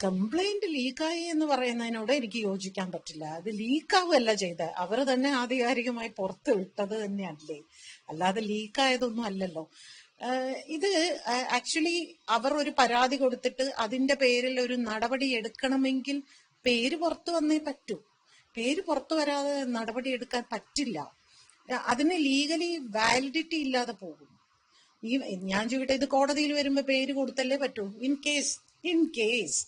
Complaint ലീക്കായി എന്ന് പറയുന്നതിനോട് എനിക്ക് യോജിക്കാൻ പറ്റില്ല. അത് ലീക്കാവുകയല്ല ചെയ്തത് അവർ തന്നെ ആധികാരികമായി പുറത്ത് വിട്ടത് തന്നെയല്ലേ? അല്ലാതെ ലീക്കായതൊന്നും അല്ലല്ലോ. ഇത് ആക്ച്വലി അവർ ഒരു പരാതി കൊടുത്തിട്ട് അതിന്റെ പേരിൽ ഒരു നടപടി എടുക്കണമെങ്കിൽ പേര് പുറത്തു വന്നേ പറ്റൂ. പേര് പുറത്തു വരാതെ നടപടി എടുക്കാൻ പറ്റില്ല. അതിന് ലീഗലി വാലിഡിറ്റി ഇല്ലാതെ പോകും. ഈ ഞാൻ ചോദിക്കട്ടെ ഇത് കോടതിയിൽ വരുമ്പോ പേര് കൊടുത്തല്ലേ പറ്റൂ? ഇൻ കേസ് ഇൻ കേസ്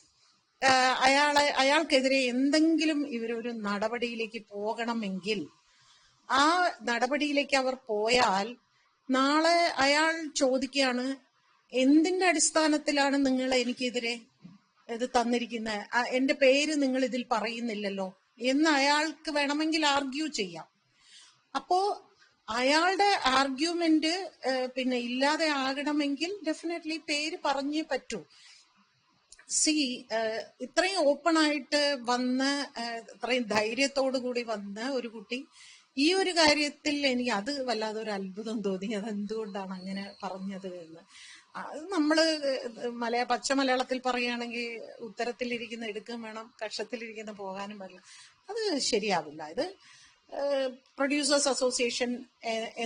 അയാളെ അയാൾക്കെതിരെ എന്തെങ്കിലും ഇവരൊരു നടപടിയിലേക്ക് പോകണമെങ്കിൽ ആ നടപടിയിലേക്ക് അവർ പോയാൽ നാളെ അയാൾ ചോദിക്കുകയാണ് എന്തിന്റെ അടിസ്ഥാനത്തിലാണ് നിങ്ങൾ എനിക്കെതിരെ ഇത് തന്നിരിക്കുന്നത് എന്റെ പേര് നിങ്ങൾ ഇതിൽ പറയുന്നില്ലല്ലോ. എന്ന് അയാൾക്ക് വേണമെങ്കിൽ ആർഗ്യൂ ചെയ്യാം. അപ്പോ അയാളുടെ ആർഗ്യുമെന്റ് പിന്നെ ഇല്ലാതെ ആകണമെങ്കിൽ ഡെഫിനറ്റ്ലി പേര് പറഞ്ഞേ പറ്റൂ. സി ഇത്രയും ഓപ്പൺ ആയിട്ട് വന്ന് ഇത്രയും ധൈര്യത്തോടു കൂടി വന്ന ഒരു കുട്ടി ഈ ഒരു കാര്യത്തിൽ എനിക്ക് അത് വല്ലാതെ ഒരു അത്ഭുതം തോന്നി. അത് എന്തുകൊണ്ടാണ് അങ്ങനെ പറഞ്ഞത് എന്ന്. അത് നമ്മൾ മലയാള പച്ച മലയാളത്തിൽ പറയുകയാണെങ്കിൽ ഉത്തരത്തിലിരിക്കുന്ന എടുക്കും വേണം കക്ഷത്തിലിരിക്കുന്ന പോകാനും പാടില്ല അത് ശരിയാവില്ല. ഇത് പ്രൊഡ്യൂസേഴ്സ് അസോസിയേഷൻ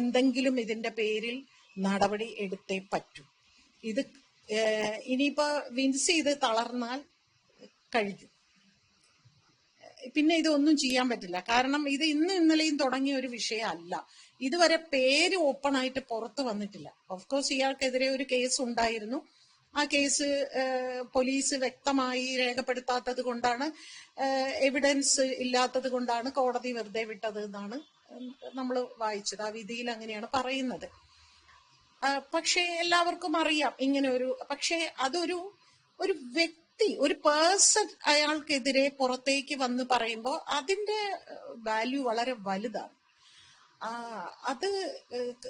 എന്തെങ്കിലും ഇതിന്റെ പേരിൽ നടപടി എടുത്തേ പറ്റൂ. ഇത് ഇനിയിപ്പോ വിൻസ് ചെയ്ത് തളർന്നാൽ കഴിഞ്ഞു പിന്നെ ഇതൊന്നും ചെയ്യാൻ പറ്റില്ല. കാരണം ഇത് ഇന്ന് ഇന്നലെയും തുടങ്ങിയ ഒരു വിഷയമല്ല. ഇതുവരെ പേര് ഓപ്പൺ ആയിട്ട് പുറത്തു വന്നിട്ടില്ല. ഓഫ്കോഴ്സ് ഇയാൾക്കെതിരെ ഒരു കേസ് ഉണ്ടായിരുന്നു. ആ കേസ് പോലീസ് വ്യക്തമായി രേഖപ്പെടുത്താത്തത് കൊണ്ടാണ് എവിഡൻസ് ഇല്ലാത്തത് കൊണ്ടാണ് കോടതി വെറുതെ വിട്ടത് എന്നാണ് നമ്മൾ വായിച്ചത്. ആ വിധിയിൽ അങ്ങനെയാണ് പറയുന്നത്. പക്ഷേ എല്ലാവർക്കും അറിയാം ഇങ്ങനെ ഒരു പക്ഷേ അതൊരു ഒരു വ്യക്തി ഒരു പേഴ്സൺ അയാൾക്കെതിരെ പുറത്തേക്ക് വന്ന് പറയുമ്പോൾ അതിന്റെ വാല്യൂ വളരെ വലുതാണ്. അത്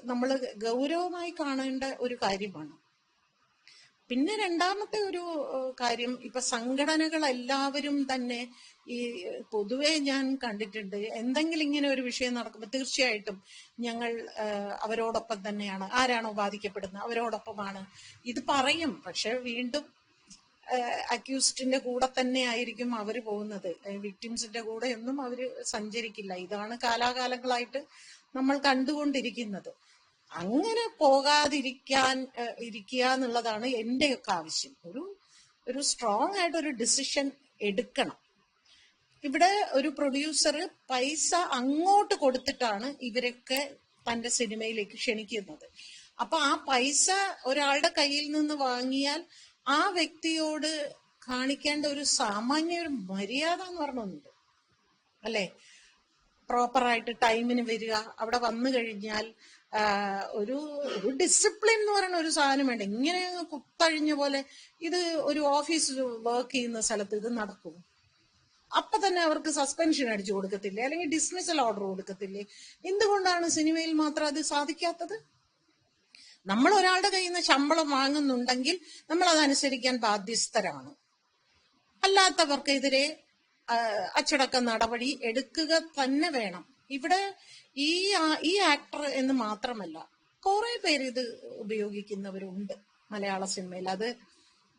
നമ്മൾ ഗൗരവമായി കാണേണ്ട ഒരു കാര്യമാണ്. പിന്നെ രണ്ടാമത്തെ ഒരു കാര്യം ഇപ്പൊ സംഘടനകൾ എല്ലാവരും തന്നെ ഈ പൊതുവെ ഞാൻ കണ്ടിട്ടുണ്ട് എന്തെങ്കിലും ഇങ്ങനെ ഒരു വിഷയം നടക്കുമ്പോൾ തീർച്ചയായിട്ടും ഞങ്ങൾ അവരോടൊപ്പം തന്നെയാണ്. ആരാണോ ബാധിക്കപ്പെടുന്നത് അവരോടൊപ്പമാണ്. ഇത് പറയും പക്ഷെ വീണ്ടും അക്യൂസ്റ്റിന്റെ കൂടെ തന്നെ ആയിരിക്കും അവർ പോകുന്നത്. വിക്ടിംസിന്റെ കൂടെ ഒന്നും അവർ സഞ്ചരിക്കില്ല. ഇതാണ് കാലാകാലങ്ങളായിട്ട് നമ്മൾ കണ്ടുകൊണ്ടിരിക്കുന്നത്. അങ്ങനെ പോകാതിരിക്കാൻ ഇരിക്കുക എന്നുള്ളതാണ് എന്റെയൊക്കെ ആവശ്യം. ഒരു ഒരു സ്ട്രോങ് ആയിട്ട് ഒരു ഡിസിഷൻ എടുക്കണം. ഇവിടെ ഒരു പ്രൊഡ്യൂസർ പൈസ അങ്ങോട്ട് കൊടുത്തിട്ടാണ് ഇവരൊക്കെ തന്റെ സിനിമയിലേക്ക് ക്ഷണിക്കുന്നത്. അപ്പൊ ആ പൈസ ഒരാളുടെ കയ്യിൽ നിന്ന് വാങ്ങിയാൽ ആ വ്യക്തിയോട് കാണിക്കേണ്ട ഒരു സാമാന്യ ഒരു മര്യാദ എന്ന് പറഞ്ഞൊന്നുണ്ട് അല്ലെ? പ്രോപ്പറായിട്ട് ടൈമിന് വരിക. അവിടെ വന്നു കഴിഞ്ഞാൽ ഒരു ഒരു ഡിസിപ്ലിൻ എന്ന് പറയുന്ന ഒരു സാധനം വേണ്ട. ഇങ്ങനെ കുത്തഴിഞ്ഞ പോലെ ഇത് ഒരു ഓഫീസ് വർക്ക് ചെയ്യുന്ന സ്ഥലത്ത് ഇത് നടക്കും. അപ്പൊ തന്നെ അവർക്ക് സസ്പെൻഷൻ അടിച്ചു കൊടുക്കത്തില്ലേ? അല്ലെങ്കിൽ ഡിസ്മിസൽ ഓർഡർ കൊടുക്കത്തില്ലേ? എന്തുകൊണ്ടാണ് സിനിമയിൽ മാത്രം അത് സാധിക്കാത്തത്? നമ്മൾ ഒരാളുടെ കയ്യിൽ നിന്ന് ശമ്പളം വാങ്ങുന്നുണ്ടെങ്കിൽ നമ്മൾ അതനുസരിക്കാൻ ബാധ്യസ്ഥരാണ്. അല്ലാത്തവർക്കെതിരെ അച്ചടക്ക നടപടി എടുക്കുക തന്നെ വേണം. ഇവിടെ ഈ ഈ ആക്ടർ എന്ന് മാത്രമല്ല കുറെ പേര് ഇത് ഉപയോഗിക്കുന്നവരുണ്ട് മലയാള സിനിമയിൽ. അത്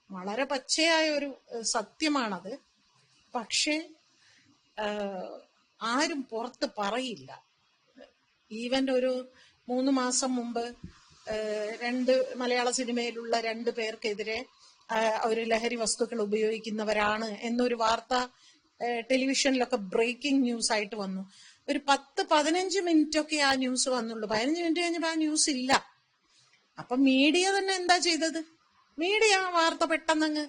വളരെ പച്ചയായ ഒരു സത്യമാണത്. പക്ഷേ ആരും പുറത്ത് പറയില്ല. ഈവൻ ഒരു മൂന്ന് മാസം മുമ്പ് രണ്ട് മലയാള സിനിമയിലുള്ള രണ്ട് പേർക്കെതിരെ ഒരു ലഹരി വസ്തുക്കൾ ഉപയോഗിക്കുന്നവരാണ് എന്നൊരു വാർത്ത ടെലിവിഷനിലൊക്കെ ബ്രേക്കിംഗ് ന്യൂസ് ആയിട്ട് വന്നു. ഒരു പത്ത് പതിനഞ്ച് മിനിറ്റ് ഒക്കെ ആ ന്യൂസ് വന്നുള്ളൂ. പതിനഞ്ച് മിനിറ്റ് കഴിഞ്ഞപ്പോൾ ആ ന്യൂസ് ഇല്ല അപ്പൊ മീഡിയ തന്നെ എന്താ ചെയ്തത്? മീഡിയ ആ വാർത്ത പെട്ടെന്നങ്ങ്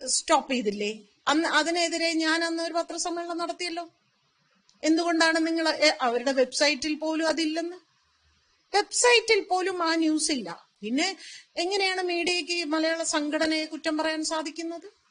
സ്റ്റോപ്പ് ചെയ്തില്ലേ? അന്ന് അതിനെതിരെ ഞാൻ അന്ന് ഒരു പത്രസമ്മേളനം നടത്തിയല്ലോ. എന്തുകൊണ്ടാണ് നിങ്ങൾ അവരുടെ വെബ്സൈറ്റിൽ പോലും അതില്ലെന്ന്? വെബ്സൈറ്റിൽ പോലും ആ ന്യൂസ് ഇല്ല പിന്നെ എങ്ങനെയാണ് മീഡിയക്ക് മലയാള സംഘടനയെ കുറ്റം പറയാൻ സാധിക്കുന്നത്?